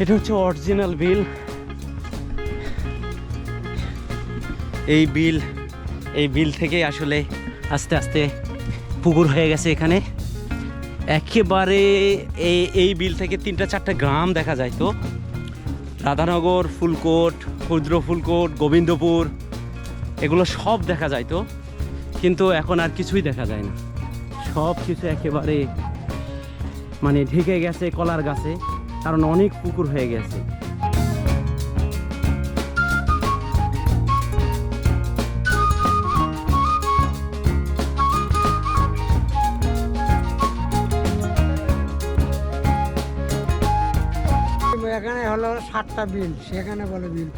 এটা হচ্ছে original bill এই বিল এই বিল থেকে আসলে আস্তে আস্তে পুকুর হয়ে গেছে এখানে। একেবারে এই এই বিল থেকে তিনটা চারটা গ্রাম দেখা যায় তো। রাধানগর, ফুলকোট, ক্ষুদ্র ফুলকোট, গোবিন্দপুর, এগুলো সব দেখা যায় তো। কিন্তু এখন আর কিছুই দেখা যায় না। সব কিছু একেবারে মানে ঢেকে গেছে কলার গাছে। কারণ অনেক পুকুর হয়ে গেছে। এখানে হলো সাতটা বিল সেখানে বলে বিল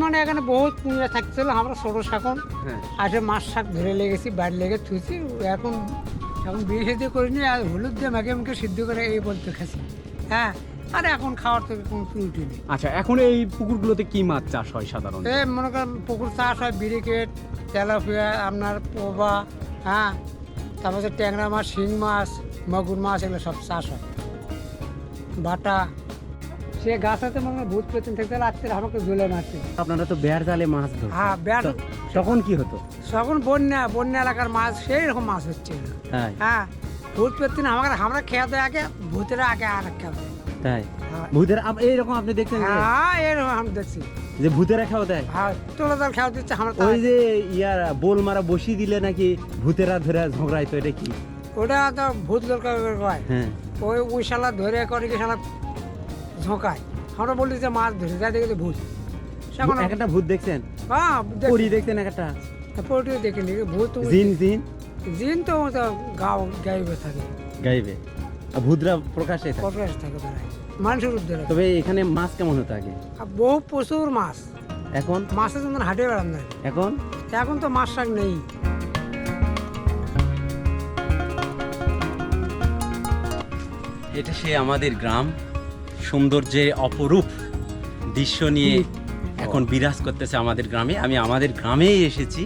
মানে এখানে বহুত কুমিরা থাকছিল আমরা ছোটো শাকন হ্যাঁ। আসে মাছ শাক ধরে লেগেছি বাড়ি লেগে থুইছি এখন এখন বিয়ে সিদ্ধ করিনি আর হলুদ দিয়ে মেঘে মেঘে সিদ্ধ করে এই বলতে খাচ্ছি হ্যাঁ আর এখন খাওয়ার থেকে কোনো ত্রুটি নেই। আচ্ছা এখন এই পুকুরগুলোতে কি মাছ চাষ হয় সাধারণত? এই মনে করেন পুকুর চাষ হয় বিরিকেট তেলাপিয়া আপনার পোবা হ্যাঁ? তারপর ট্যাংরা মাছ শিং মাছ মাগুর মাছ এগুলো সব চাষ হয়। বাটা। সে গাছাতে মনে হয় ভূত পেতেন থাকতে রাত্রে আমাকে ঝুলে মারছে আপনারা তো বেয়ার জালে মাছ ধরছেন হ্যাঁ তো- তখন কি হতো? তখন বন্যা বন্যা এলাকার মাছ সেই রকম মাছ হচ্ছে। হ্যাঁ ভূত পেতেন আমাকে আমরা খেয়ে দেয় আগে ভূতেরা আগে আর খেয়ে তাই? হ্যাঁ। ভূতের এইরকম আপনি দেখছেন হ্যাঁ এরকম আমি দেখছি। যে ভূতেরা খাওয়া দেয়? হ্যাঁ তোলা জাল খেয়ে দিচ্ছে আমরা ওই যে ইয়ার বোল মারা বসি দিলে নাকি ভূতেরা ধরে ঝগড়াইতো এটা কি? ওটা তো ভূত দরকার কয়। হ্যাঁ। ওই ওই শালা ধরে করে কি শালা ঝোঁকায়? আমরা বলি যে মাছ ধরে যা দেখে ভূত। সে এখন একটা ভূত দেখছেন? হ্যাঁ পরি দেখছেন একটা? পোল্ট্রি দেখিনি ভূত জিন জিন? জিন তো তো গাও গাইবে থাকে। গাইবে। আর প্রকাশে থাকে। প্রকাশ থাকে বেড়ায় মানুষের উদ্ধার তবে এখানে মাছ কেমন হতো আগে? বহু প্রচুর মাছ। এখন? মাছের জন্য হাটে বেড়ান না এখন? এখন তো মাছ শাক নেই। এটা সে আমাদের গ্রাম। সৌন্দর্যে অপরূপ দৃশ্য নিয়ে এখন বিরাজ করতেছে আমাদের গ্রামে। আমি আমাদের গ্রামেই এসেছি।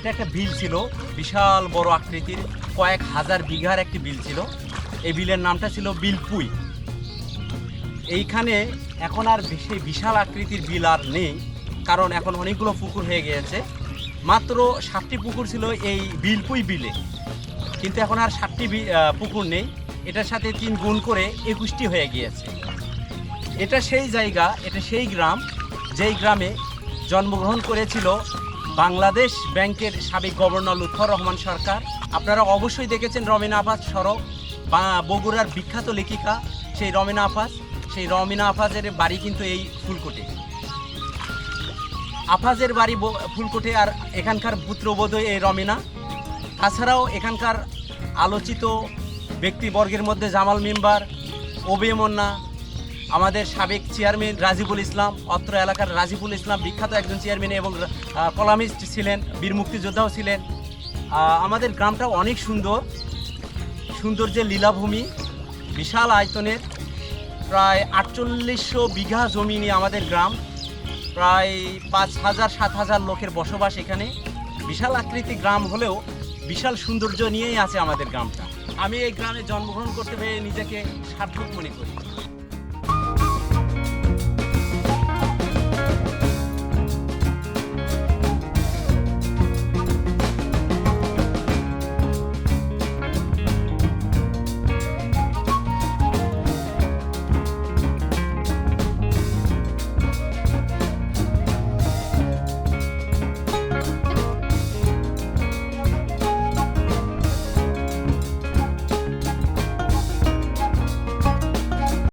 এটা একটা বিল ছিল, বিশাল বড় আকৃতির কয়েক হাজার বিঘার একটি বিল ছিল। এই বিলের নামটা ছিল বিলপুই। এইখানে এখন আর বেশি বিশাল আকৃতির বিল আর নেই, কারণ এখন অনেকগুলো পুকুর হয়ে গিয়েছে। মাত্র সাতটি পুকুর ছিল এই বিলপুই বিলে। কিন্তু এখন আর সাতটি পুকুর নেই। এটার সাথে তিন গুণ করে একুশটি হয়ে গিয়েছে। এটা সেই জায়গা, এটা সেই গ্রাম, যেই গ্রামে জন্মগ্রহণ করেছিল বাংলাদেশ ব্যাংকের সাবেক গভর্নর লুৎফর রহমান সরকার। আপনারা অবশ্যই দেখেছেন রমিনা আফাজ সড়ক বা বগুড়ার বিখ্যাত লেখিকা, সেই রমিনা আফাজ। সেই রমিনা আফাজের বাড়ি কিন্তু এই ফুলকোটে। আফাজের বাড়ি ফুলকোটে আর এখানকার পুত্রবোধ এই রমিনা। তাছাড়াও এখানকার আলোচিত ব্যক্তিবর্গের মধ্যে জামাল মেম্বার, ওবে মন্না আমাদের সাবেক চেয়ারম্যান রাজিবুল ইসলাম, অত্র এলাকার রাজিবুল ইসলাম, বিখ্যাত একজন চেয়ারম্যান এবং কলামিস্ট ছিলেন, বীর মুক্তিযোদ্ধাও ছিলেন। আমাদের গ্রামটা অনেক সুন্দর। সৌন্দর্যের লীলাভূমি, বিশাল আয়তনের। প্রায় আটচল্লিশশো বিঘা জমি নিয়ে আমাদের গ্রাম। প্রায় পাঁচ হাজার, সাত হাজার লোকের বসবাস এখানে। বিশাল আকৃতি গ্রাম হলেও বিশাল সৌন্দর্য নিয়েই আছে আমাদের গ্রামটা। আমি এই গ্রামে জন্মগ্রহণ করতে পেরে নিজেকে সার্থক মনে করি।